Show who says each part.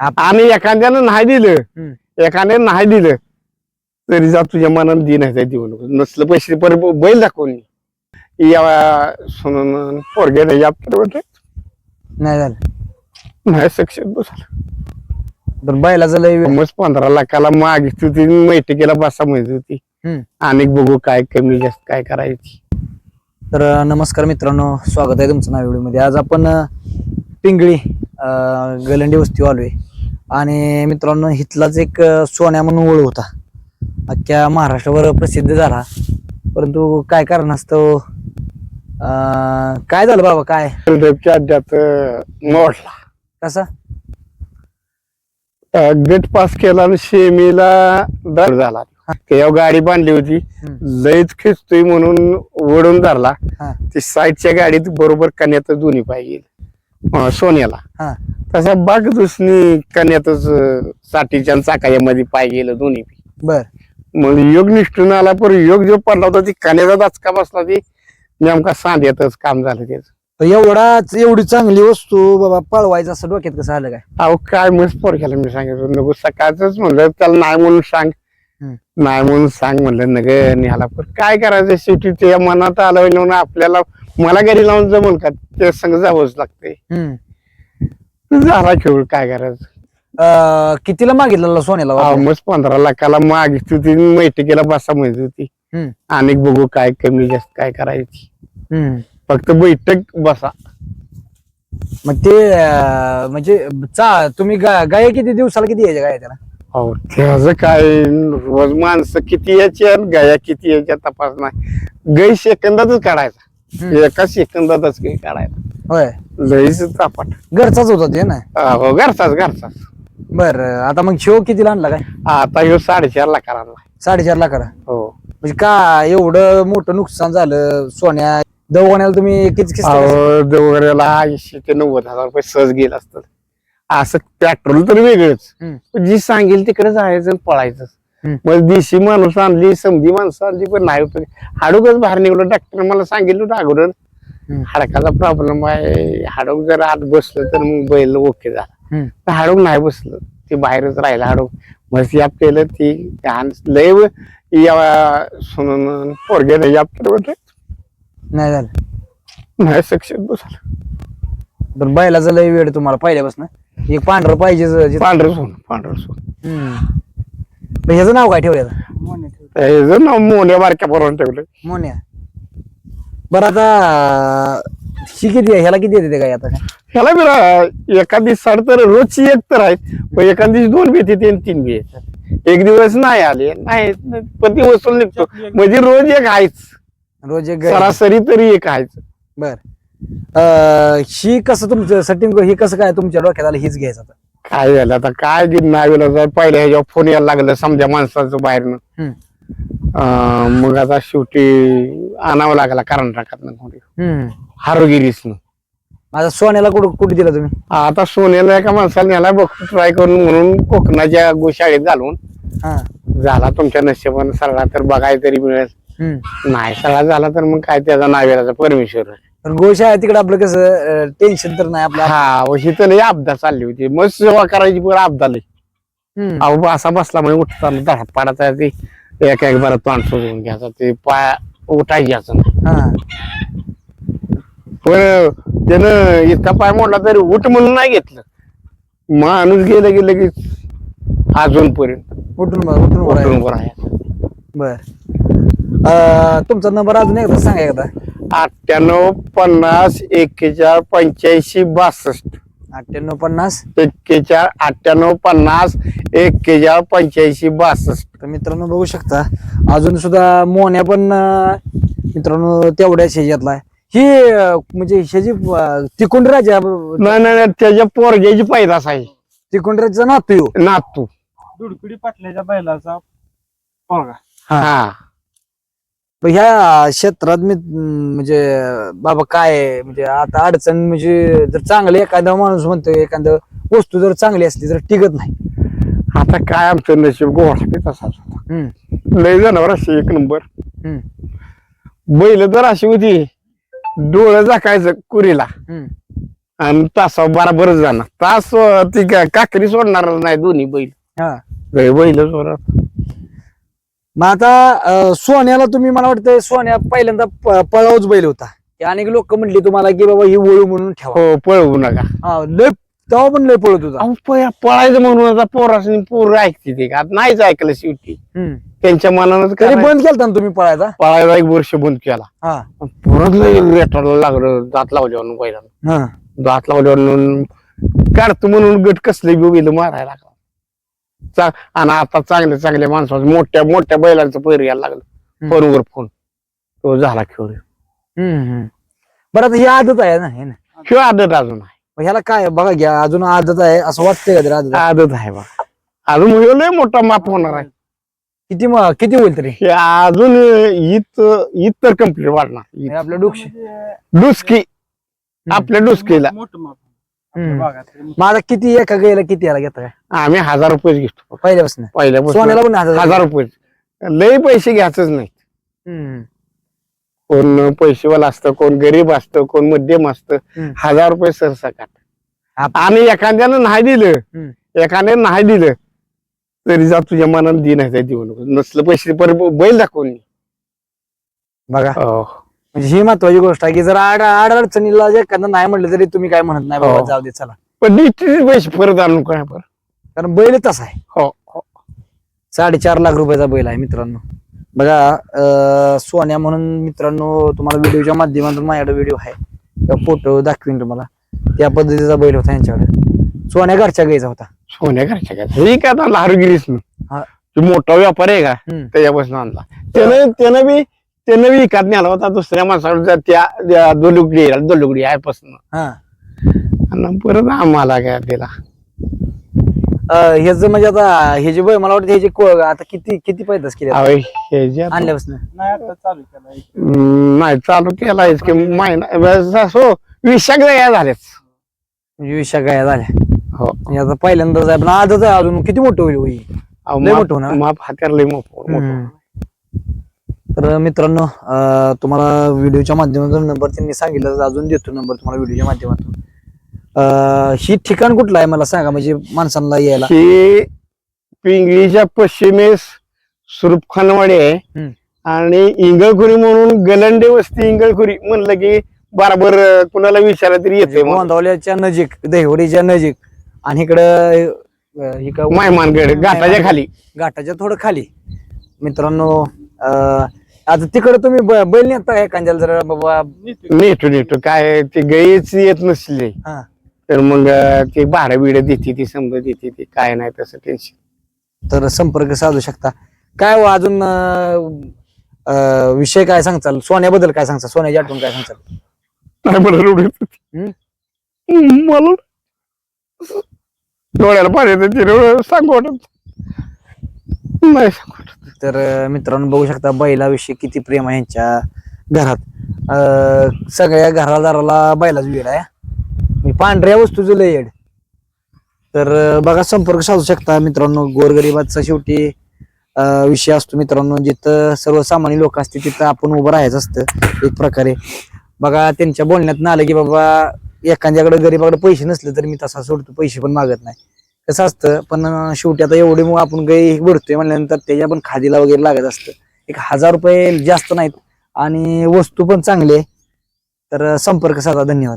Speaker 1: आणि एखाद्यानं नाही दिलं. एखाद्यानं नाही दिलं तरी जा तुझ्या मनात दे नाही देऊ नको. नसलं पैसे पर बैल दाखवून ये. या सुनून पोरगे नाही
Speaker 2: झालं.
Speaker 1: नाही सक्षम
Speaker 2: तर बैलाचं लय
Speaker 1: मग पंधरा लाखाला मागितली होती मैत्रिकेला बसा म्हणत होती. आणि बघू काय कमी जास्त काय करायची.
Speaker 2: तर नमस्कार मित्रांनो स्वागत आहे तुमचं नावमध्ये आज आपण पिंगळी गलंडी वस्ती आलोय आणि मित्रांनो इथलाच एक सोन्या म्हणून ओळख होता. अख्ख्या महाराष्ट्रावर प्रसिद्ध झाला. परंतु काय कारणास्तव अं, काय झालं बाबा काय?
Speaker 1: हृदयच्या अड्ड्यात मोडला.
Speaker 2: कसा?
Speaker 1: गट पास केला आणि शेमीला दर झाला. तेव्हा गाडी बांधली होती.
Speaker 2: हम्म.
Speaker 1: लयच खिचतोय म्हणून वडून धरला.
Speaker 2: हा.
Speaker 1: ती साईडच्या गाडीत बरोबर कन्यात दोन्ही पाहिजे अं, सोन्याला.
Speaker 2: हा.
Speaker 1: तसा बाग दुसनी कन्यातच अं, साठीच्या आणि पाय गेलं दोन्ही बी.
Speaker 2: बर.
Speaker 1: मग योग निष्ठून आला पण योग जो पडला होता ती कन्याचा दचका बसला ती नेमका सांध्यातच काम झालं त्याचं.
Speaker 2: तर एवढाच एवढी चांगली वस्तू बाबा पळवायचं असं डोक्यात कसं आलं काय?
Speaker 1: अहो काय मस्त पोर केला मी सांगितलं नको सकाळच म्हणलं त्याला नाही म्हणून सांग.
Speaker 2: हम्म.
Speaker 1: नाही म्हणून सांग म्हणलं नग निघाला पण काय करायचं शेवटी ते मनात आलं म्हणून आपल्याला मला घरी लावून जमल का? ते संग जावंच लागते
Speaker 2: हम्म.
Speaker 1: झाला खेळ काय करायचं?
Speaker 2: अं, कितीला मागितलेला सोन्याला
Speaker 1: पंधरा लाखाला मागितली होती मैत्रिकेला बसा म्हणत होती.
Speaker 2: हम्म.
Speaker 1: आणि बघू काय कमी जास्त काय करायची.
Speaker 2: हम्म.
Speaker 1: फक्त बैठक बसा.
Speaker 2: मग ते अं, म्हणजे चा तुम्ही गा- गाय किती दिवसाला किती यायच्या गाय त्याला?
Speaker 1: अहो त्याचं काय रोज माणसं किती याची आणि गाया किती याच्या तपास नाही. गै सेकंदातच काढायचा. एका सेकंदातच गै काढायचा
Speaker 2: होय.
Speaker 1: लईच तापाट
Speaker 2: घरचाच होता ते ना?
Speaker 1: अहो घरचाच घरचाच.
Speaker 2: बर आता मग शिव कितीला आणला काय?
Speaker 1: आता ह्यो साडेचार लाखाला आणला.
Speaker 2: साडेचार लाखाला?
Speaker 1: हो.
Speaker 2: म्हणजे का एवढं मोठं नुकसान झालं? सोन्या दवाखान्याला तुम्ही किती किती
Speaker 1: अहो देवगऱ्याला ऐंशी ते नव्वद हजार रुपये सहज गेला असतात. असं पेट्रोल तर वेगळंच.
Speaker 2: हम्म.
Speaker 1: जी सांगेल तिकडे जायचं आणि पळायचं. मग देशी माणूस आणली समधी माणसं आणली पण नाही उपयोग. हाडूकच बाहेर निघलो. डॉक्टर मला सांगितलं होतं अगोदर. हाडकाचा प्रॉब्लेम आहे. हाडूक जर आत बसलं तर मग बैल ओके झाला. हाडूक नाही बसलं. ते बाहेरच राहिलं हाडूक. मग याप केलं ती घाण लय या सुनून पोरगे याप केलं.
Speaker 2: नाही झालं.
Speaker 1: नाही सक्षम बसलं
Speaker 2: तर बैलाचं लय वेळ तुम्हाला पहिल्यापासून. एक पांढरं पाहिजे
Speaker 1: पांढरं सोन पांढरं सोन.
Speaker 2: ह्याचं नाव काय ठेवलं आता?
Speaker 1: हे जर ना मोन्या बारक्या पोरानं ठेवलं.
Speaker 2: मोन्या. बरं आता ही किती आहे? ह्याला किती येते काय आता?
Speaker 1: ह्याला बी एका दिवस साड तर रोजची एक तर आहे. पण एका दिवशी दोन बी येते आणि तीन बी येतात एक दिवस नाही आले नाही पण ती वसूल निघतो. म्हणजे रोज एक आहेच.
Speaker 2: रोज एक गाय.
Speaker 1: सरासरी तरी एक आहेच.
Speaker 2: बर. अं, ही कसं तुमचं सेटिंग ही कसं काय तुमच्या डोक्यात आलं हीच घ्यायचं आता?
Speaker 1: काय झालं आता? काय नावेला जाय पहिल्या ह्याच्यावर फोन यायला लागलं समजा माणसाचं बाहेरनं.
Speaker 2: हम्म.
Speaker 1: अं, मग आता शेवटी आणावं लागला कारण टाकत
Speaker 2: हम्म.
Speaker 1: हारोगिरीसनं.
Speaker 2: आता सोन्याला कुठं कुठे दिला तुम्ही?
Speaker 1: आता सोन्याला एका माणसाला न्यायला बघ ट्राय करून म्हणून कोकणाच्या गोशाळेत घालून.
Speaker 2: हा.
Speaker 1: झाला तुमच्या नशिबानं सगळा तर बघाय तरी मिळेल.
Speaker 2: हम्म.
Speaker 1: नाही सगळा झाला तर मग काय त्याचा नावेलाचा परमेश्वर
Speaker 2: पण गोशा आहे तिकडे आपलं कसं टेन्शन तर नाही आपलं.
Speaker 1: हा वशी लई अपदा चालली होती. मग सेवा करायची पण लई.
Speaker 2: हम्म.
Speaker 1: अहो असा बसला म्हणजे उठताना धडा पाडायचा ते. एक एक बारा तोंड सोडून घ्यायचा ते पाय उठाय घ्यायचं नाही.
Speaker 2: हा.
Speaker 1: पण त्यानं इतका पाय मोडला तरी उठ म्हणून नाही घेतलं. माणूस गेलं गेलं की अजूनपर्यंत
Speaker 2: उठून बघ उठून बघ
Speaker 1: उठून राहायचं.
Speaker 2: बर. अं, तुमचा नंबर अजून एकदा सांगा एकदा.
Speaker 1: अठ्ठ्याण्णव पन्नास एक्केचाळ पंच्याऐंशी बासष्ट.
Speaker 2: अठ्ठ्याण्णव पन्नास?
Speaker 1: एक्केचाळ अठ्ठ्याण्णव पन्नास एक्केचाळ पंच्याऐंशी बासष्ट.
Speaker 2: तर मित्रांनो बघू शकता अजून सुद्धा मोन्या पण अं, मित्रांनो तेवढ्याच ह्याच्यातला आहे. ही अं, म्हणजे ह्याची अं, तिकुंडराजा
Speaker 1: नाही नाही नाही, त्याच्या पोरग्याची पैदास आहे.
Speaker 2: तिकुंडराजा नातू. ह्यो.
Speaker 1: नातू.
Speaker 3: दुडकुडी पाटल्याच्या बैलाचा पोरगा.
Speaker 1: हा.
Speaker 2: पण ह्या क्षेत्रात मी म्हणजे बाबा काय म्हणजे आता अडचण म्हणजे जर चांगलं एखादा माणूस म्हणतो एखादं वस्तू जर चांगली असली तर टिकत नाही.
Speaker 1: आता काय आमचं नशीब बी तसाच होता लय जनावर अशी एक नंबर. बैल तर अशी होती डोळं झाकायचं कुरीला. आणि तासा बराबरच जाणार तास ती काकरी सोडणार नाही दोन्ही बैल.
Speaker 2: हा.
Speaker 1: बैल सोडणार
Speaker 2: मग आता सोन्याला तुम्ही मला वाटतं सोन्या पहिल्यांदा पळावच बैल होता. अनेक लोक म्हणली तुम्हाला की बाबा ही वळू म्हणून ठेवा.
Speaker 1: हो पळवू नका.
Speaker 2: हा लय तेव्हा पण लय पळत होता.
Speaker 1: अहो प- पळायचं म्हणून आता पोरासनी पोरं ऐकते ते. का नाहीच ऐकलं शेवटी.
Speaker 2: हम्म.
Speaker 1: त्यांच्या मनानं
Speaker 2: तरी
Speaker 1: करायचं.
Speaker 2: बंद केलता ना तुम्ही पळायचा?
Speaker 1: पळायला एक वर्ष बंद केला.
Speaker 2: हा.
Speaker 1: परत लय रेटायला लागलं दात लावल्यावर
Speaker 2: हा.
Speaker 1: दात लावल्यावर काढतो म्हणून गट कसले बिल मारायला लागला. आणि आता चांगल्या चांगल्या माणसाचं मोठ्या मोठ्या बैलांचं पैर यायला लागलं. फोनवर फोन. तो झाला खेळ
Speaker 2: हम्म, हम्म. बरं आता ही आदत आहे ना हे ना?
Speaker 1: खेळ आदत अजून आहे.
Speaker 2: मग ह्याला काय आहे? बघा घ्या अजून आदत आहे असं वाटतंय का तरी आदत? आहे?
Speaker 1: आदत आहे बा अजून ह्यो लय मोठा माप होणार आहे.
Speaker 2: किती म- किती होईल तरी?
Speaker 1: हे अजून इत इत तर कंप्लीट वाढणार
Speaker 2: आपलं डोक्ष
Speaker 3: म्हणजे
Speaker 1: डुसकी. आपल्या डुसकीला.
Speaker 3: मोठं माप.
Speaker 2: हम्म. आता किती एका गायला किती याला घेता काय
Speaker 1: आम्ही हजार रुपये घेतो
Speaker 2: पहिल्यापासून
Speaker 1: पहिल्यापासून
Speaker 2: सोन्याला पण हजार
Speaker 1: हजार रुपये लय पैसे घ्यायचंच नाही
Speaker 2: हम्म.
Speaker 1: कोण पैसेवाला असतं कोण गरीब असतं कोण मध्यम असतं
Speaker 2: हम्म.
Speaker 1: हजार रुपये सरसकट
Speaker 2: आप-
Speaker 1: आणि एखाद्यानं नाही दिलं. एखाद्यानं नाही दिलं तरी जा तुझ्या मनानं दे नाही देऊ नको नसलं पैसे पर बैल दाखवून.
Speaker 2: बघा
Speaker 1: हो.
Speaker 2: म्हणजे ही महत्वाची गोष्ट आहे की जर आड आड अडचणीला जे एखादं नाही म्हटलं तरी तुम्ही काय म्हणत नाही बाबा
Speaker 1: हो.
Speaker 2: जाऊ दे चला.
Speaker 1: पण नीटचे पैसे परत आणून काय बरं?
Speaker 2: कारण बैल तसा आहे.
Speaker 1: हो हो.
Speaker 2: साडेचार लाख रुपयाचा बैल आहे मित्रांनो. बघा अं, सोन्या म्हणून मित्रांनो तुम्हाला व्हिडिओच्या माध्यमातून माझ्याकडे व्हिडिओ आहे. फोटो दाखवीन तुम्हाला. त्या पद्धतीचा बैल होता यांच्याकडे. सोन्या घरच्या गाईचा होता.
Speaker 1: सोन्या घरच्या काय हे काय आता लहारगिरीच
Speaker 2: हा.
Speaker 1: ना तो मोठा व्यापारी आहे का?
Speaker 2: हम्म.
Speaker 1: त्याच्यापासून आणला. त्यानं त्यानं बी त्यानं बी विकत नेला होता दुसऱ्या माणसाकडे त्या दोलुगडी दोलुगडी आहे पासून.
Speaker 2: हा.
Speaker 1: आणि परत आम्हाला काय दिला.
Speaker 2: अं, ह्याचं म्हणजे आता हे जे मला वाटतं ह्याचे को- आता किती किती पैदास केले
Speaker 1: अहो, हे जे आता-
Speaker 2: आणल्यापासून.
Speaker 3: नाही आता चालू केला एक
Speaker 1: हम्म, नाही चालू केलायच की महिना असो विशाख या झालेच
Speaker 2: म्हणजे विषय काय झाल्या.
Speaker 1: हो.
Speaker 2: म्हणजे आता पहिल्यांदाच आहे पण आजच आहे अजून. किती मोठं होईल लय
Speaker 1: माप-
Speaker 2: मोठं होणार.
Speaker 1: माप हात्यार लय मोठं मोठं.
Speaker 2: हम्म. तर मित्रांनो तुम्हाला व्हिडिओच्या माध्यमातून नंबर त्यांनी सांगितलं तर अजून देतो नंबर तुम्हाला व्हिडिओच्या माध्यमातून. ही ठिकाण कुठलं आहे? मला सांगा म्हणजे माणसांना यायला.
Speaker 1: ही पिंगळीच्या पश्चिमेस सुरूपखानवाडी आहे. आणि इंगळखुरी म्हणून गलंडे वस्ती इंगळखुरी म्हणलं की बरोबर कुणाला विचारलं तरी येते
Speaker 2: म्हणजे गोंदावल्याच्या नजीक दहिवडीच्या नजीक. आणि इकडं
Speaker 1: मायमानगड. घाटाच्या खाली.
Speaker 2: घाटाच्या थोडं खाली. मित्रांनो अं, आता तिकडे तुम्ही ब- बैल नेता काय कांद्याला जर बाबा.
Speaker 3: नेतो.
Speaker 1: नेटू नेटू काय ते गईच येत नसले.
Speaker 2: हा.
Speaker 1: तर मग अं, ते भाडं बिडं देते ती समजा देते ती काय नाही तसं टेन्शन
Speaker 2: तर संपर्क साधू शकता. काय हो अजून अं, अं, विषय काय सांगचाल सोन्याबद्दल काय सांगता सोन्याची आठवण काय सांगचाल
Speaker 1: नाही मला रोड येत मला डोळ्याला पाणी येतं सांगू वाटत नाही सांगू
Speaker 2: तर अं, मित्रांनो बघू शकता बैलाविषयी किती प्रेम आहे यांच्या घरात. अं, सगळ्या घरादाराला बैलाच वेळ आहे. मी पांढऱ्या वस्तूचं लय येड. तर अं, बघा संपर्क साधू शकता मित्रांनो गोरगरिबाचा शेवटी अं, विषय असतो मित्रांनो जिथं सर्वसामान्य लोक असते तिथं आपण उभं राहायचं असतं एक प्रकारे. बघा त्यांच्या बोलण्यात आलं की बाबा एखाद्याकडे गरीबाकडे पैसे नसले तर मी तसा सोडतो पैसे पण मागत नाही. कसं असतं पण शेवटी आता एवढे मग आपण गाई भरतोय म्हणल्यानंतर त्याच्या पण खादीला वगैरे लागत असतं. एक हजार रुपये जास्त नाहीत आणि वस्तू पण चांगली आहे. तर संपर्क साधा. धन्यवाद.